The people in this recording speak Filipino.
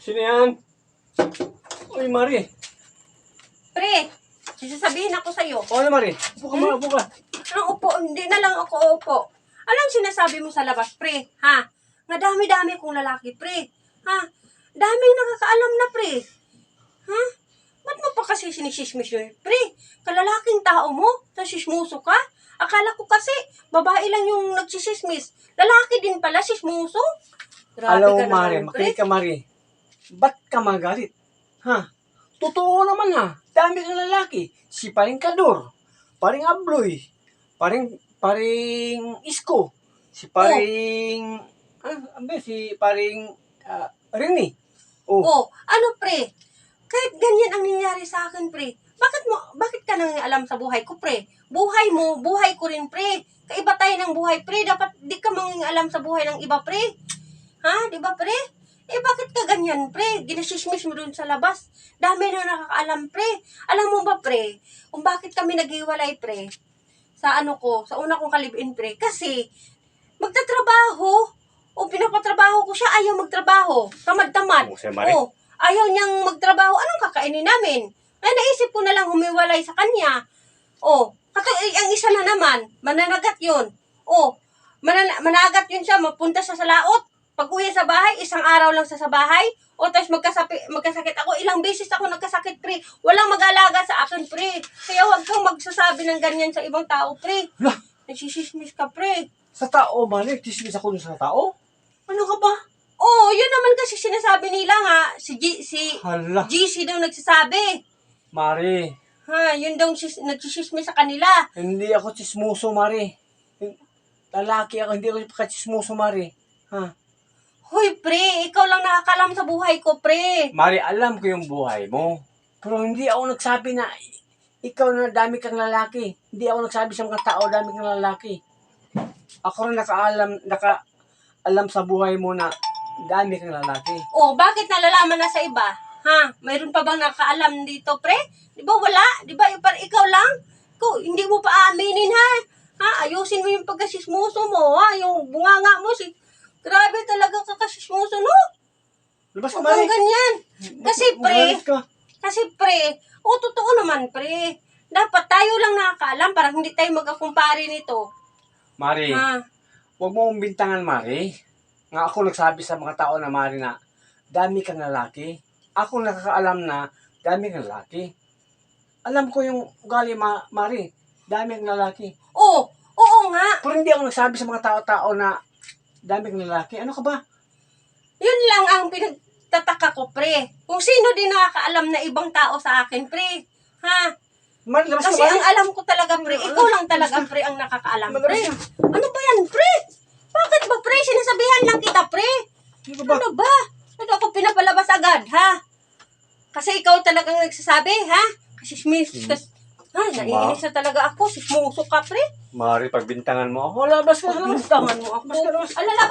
Sino yan? Uy, Mari. Pre, sasabihin ako sa'yo. O, ano, Mari? Upo ka, Mari, upo ka. Anong upo? Hindi na lang ako upo. Alam sinasabi mo sa labas, pre, ha? Nga dami-dami kong lalaki, pre. Ha? Daming nakakaalam na, pre. Ha? Ba't mo pa kasi sinisismis yun? Pre, kalalaking tao mo, sismuso ka? Akala ko kasi, babae lang yung nagsisismis. Lalaki din pala, sismuso. Grabe Alam mo, ka naman, pre. makinig ka, Mari. Ba't ka magalit? Ha? Totoo naman ha. Dami kang lalaki. Si paring Kador. Paring Abloy. Paring, paring Isko. Si paring, ah, ano ba, si paring ah, Rini. Oh, Oh, ano pre? Kahit ganyan ang nangyayari sa akin, pre. Bakit mo, bakit ka nang alam sa buhay ko, pre? Buhay mo, buhay ko rin, pre. Kaiba tayo ng buhay, pre. Dapat di ka manging alam sa buhay ng iba, pre. Ha? Di ba, pre? Eh, bakit ka ganyan, pre? Ginasismis mo dun sa labas. Dami na nakakaalam, pre. Alam mo ba, pre? Kung bakit kami naghiwalay, pre? Sa ano ko, sa una kong kalibin, pre. Kasi, magtatrabaho. O pinapatrabaho ko siya, ayaw magtrabaho. Tamad-tamad. Oh. O, ayaw niyang magtrabaho. Anong kakainin namin? Ay, naisip ko na lang humiwalay sa kanya. O, kato, eh, ang isa na naman, mananagat yun. O, manan- managat yun siya, mapunta siya sa laot. Pag uwi sa bahay, isang araw lang siya sa bahay. O, tapos magkasapi, magkasakit ako. Ilang beses ako nagkasakit, pre. Walang mag-alaga sa akin, pre. Kaya huwag kang magsasabi ng ganyan sa ibang tao, pre. Lah, Nagsisismis ka, pre. sa tao, Mari, tismis ako dun sa tao? Ano ka ba? Oo, yun naman kasi sinasabi nila nga. Si, G, si Hala, GC daw nagsasabi. Mari. Ha, yun daw sis, nagsisismis sa kanila. Hindi ako chismoso, Mari. Lalaki ako, hindi ako chismoso, Mari. Ha? Hoy, pre, ikaw lang nakakalam sa buhay ko, pre. Mari, alam ko yung buhay mo. Pero hindi ako nagsabi na ikaw na dami kang lalaki. Hindi ako nagsabi sa mga tao dami kang lalaki. Ako rin nakaalam, naka, alam sa buhay mo na dami kang lalaki. Oh, bakit nalalaman na sa iba? Ha? Mayroon pa bang nakaalam dito, pre? Di ba wala? Di ba par ikaw lang? Ko, hindi mo pa aaminin, ha? Ha? Ayusin mo yung pagkasismuso mo, ha? Yung bunganga mo, si... Grabe talaga kakasismuso, no? Labas ka, Mari. ganyan. Kasi, pre. Kasi pre, o totoo naman pre. Dapat tayo lang nakakaalam para hindi tayo magkakumpare nito. Mari, Ha? huwag mo akong bintangan, Mari. Nga ako nagsabi sa mga tao na, Mari, na dami kang lalaki. Ako nakakaalam na dami kang lalaki. Alam ko yung ugali, ma Mari. Dami kang lalaki. Oo, oo nga. Pero hindi ako nagsabi sa mga tao-tao na dami kang lalaki. Ano ka ba? Yun lang ang pinagtataka ko pre. Kung sino din nakakaalam na ibang tao sa akin pre. Ha? Mari, labas Kasi ka, Mari. ang alam ko talaga pre, ikaw lang talaga pre ang nakakaalam pre. Ano ba yan pre? Bakit ba pre? Sinasabihan lang kita pre. Ano ba? Ano ba? Ano ako pinapalabas agad ha? Kasi ikaw talagang nagsasabi ha? Kasi Smith, kas, ha, naiinis na talaga ako. Sismuso ka pre. Mari, pagbintangan mo ako. Labas ka, labas. Pagbustangan mo ako. Labas. Alala